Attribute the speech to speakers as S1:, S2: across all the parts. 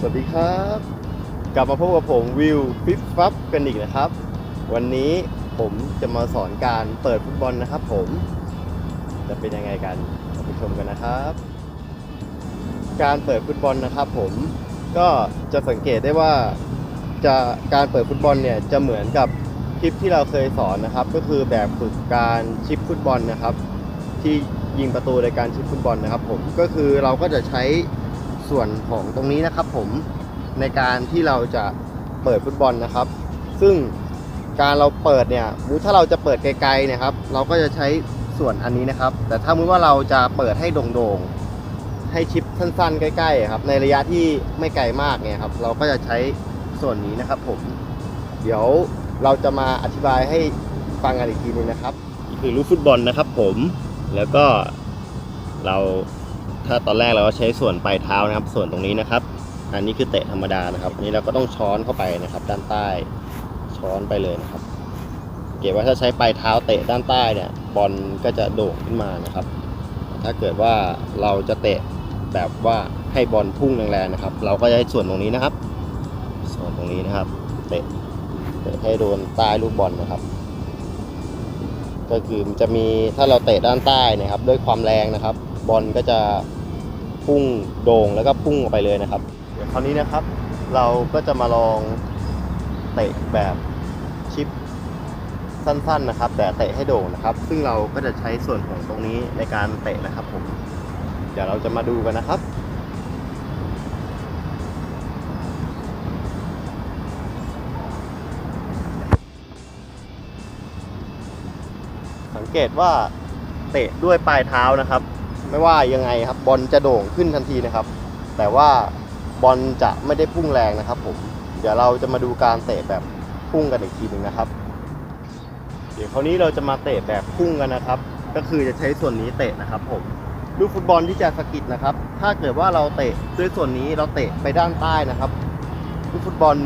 S1: สวัสดีครับ กลับมาพบกับผมวิวฟิปฟับกันอีกนะครับ วันนี้ผมจะมาสอนการเปิดฟุตบอลนะครับ ผมจะเป็นยังไงกันไปชมกันนะครับ การเปิดฟุตบอลนะครับ ผมก็จะสังเกตได้ว่าจะการเปิดฟุตบอลเนี่ยจะเหมือนกับคลิปที่เราเคยสอนนะครับ ก็คือแบบฝึกการชิปฟุตบอลนะครับ ที่ยิงประตูในการชิปฟุตบอลนะครับ ผมก็คือเราก็จะใช้ ส่วนของตรงนี้นะครับผมในการที่เราจะเปิดฟุตบอลนะครับ ซึ่งการเราเปิดเนี่ยมุถ้าเราจะเปิดไกลๆเนะครับเราก็จะใช้ส่วนอันนี้นะครับ แต่ถ้ามุติว่าเราจะเปิดให้โด่งๆ ให้ชิปสั้นๆ ใกล้ๆครับในระยะที่ไม่ไกลมากเนี่ยครับเราก็จะใช้ส่วนนี้นะครับผมเดี๋ยวเราจะมาอธิบายให้ฟังกันอีกทีนึงนะครับ คือลูกฟุตบอลนะครับผมแล้วก็เรา ถ้าตอนแรกเราก็ใช้ส่วนปลายเท้านะครับ ส่วนตรงนี้นะครับ อันนี้คือเตะธรรมดานะครับนี้เราก็ต้องช้อนเข้าไปนะครับ ด้านใต้ช้อนไปเลยนะครับ เก็บว่าถ้าใช้ปลายเท้าเตะด้านใต้เนี่ยบอลก็จะโด่งขึ้นมานะครับ ถ้าเกิดว่าเราจะเตะแบบว่าให้บอลพุ่งแรงๆนะครับ เราก็จะใช้ส่วนตรงนี้นะครับ ส่วนตรงนี้นะครับเตะเตะให้โดนใต้ลูกบอลนะครับ ก็คือจะมีถ้าเราเตะด้านใต้นะครับ ด้วยความแรงนะครับ บอลก็จะ พุ่งโด่งแล้วก็พุ่งออกไปเลยนะครับเดี๋ยวคราวนี้นะครับ เราก็จะมาลองเตะแบบชิปสั้นๆนะครับ แต่เตะให้โด่งนะครับ ซึ่งเราก็จะใช้ส่วนของตรงนี้ในการเตะนะครับผมเดี๋ยวเราจะมาดูกันนะครับสังเกตว่าเตะด้วยปลายเท้านะครับ ไม่ว่ายังไงครับบอลจะโด่งขึ้นทันทีนะครับ แต่ว่าบอลจะไม่ได้พุ่งแรงนะครับผมเดี๋ยวเราจะมาดูการเตะแบบพุ่งกันอีกทีหนึ่งนะครับ เดี๋ยวคราวนี้เราจะมาเตะแบบพุ่งกันนะครับ ก็คือจะใช้ส่วนนี้เตะนะครับผมลูกฟุตบอลที่จะสกิดนะครับ ถ้าเกิดว่าเราเตะด้วยส่วนนี้เราเตะไปด้านใต้นะครับลูกฟุตบอล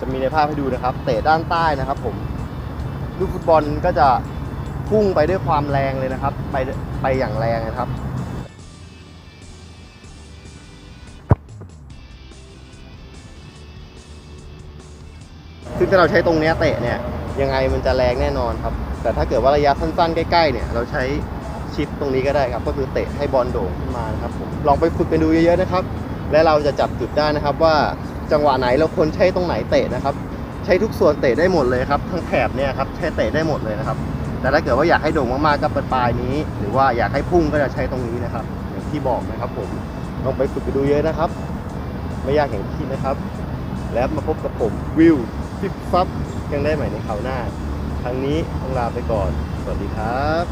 S1: จะมีในภาพให้ดูนะครับ เตะด้านใต้นะครับ ผมลูกฟุตบอลก็จะ พุ่งไปด้วยความแรงเลยนะครับ ไปไปอย่างแรงนะครับซึ่งถ้าเราใช้ตรงเนี้ยเตะเนี่ยยังไงมันจะแรงแน่นอนครับ แต่ถ้าเกิดว่าระยะสั้นๆ ใกล้ๆเนี่ยเราใช้ชิปตรงนี้ก็ได้ครับ ก็คือเตะให้บอลโด่งขึ้นมานะครับผมลองไปฝึกกันดูเยอะๆนะครับ และเราจะจับจุดได้นะครับว่าจังหวะไหนเราควรใช้ตรงไหนเตะนะครับ ใช้ทุกส่วนเตะได้หมดเลยครับ ทั้งแถบเนี่ยครับใช้เตะได้หมดเลยนะครับ แต่ถ้าเกิดว่าอยากให้โด่งมากๆก็เปิดปลายนี้ หรือว่าอยากให้พุ่งก็จะใช้ตรงนี้นะครับอย่างที่บอกนะครับผมลองไปฝึกไปดูเยอะนะครับ ไม่ยากอย่างที่นะครับ แล้วมาพบกับผมวิวฟิปฟับยังได้ใหม่ในคราวหน้า ครั้งนี้ต้องลาไปก่อน สวัสดีครับ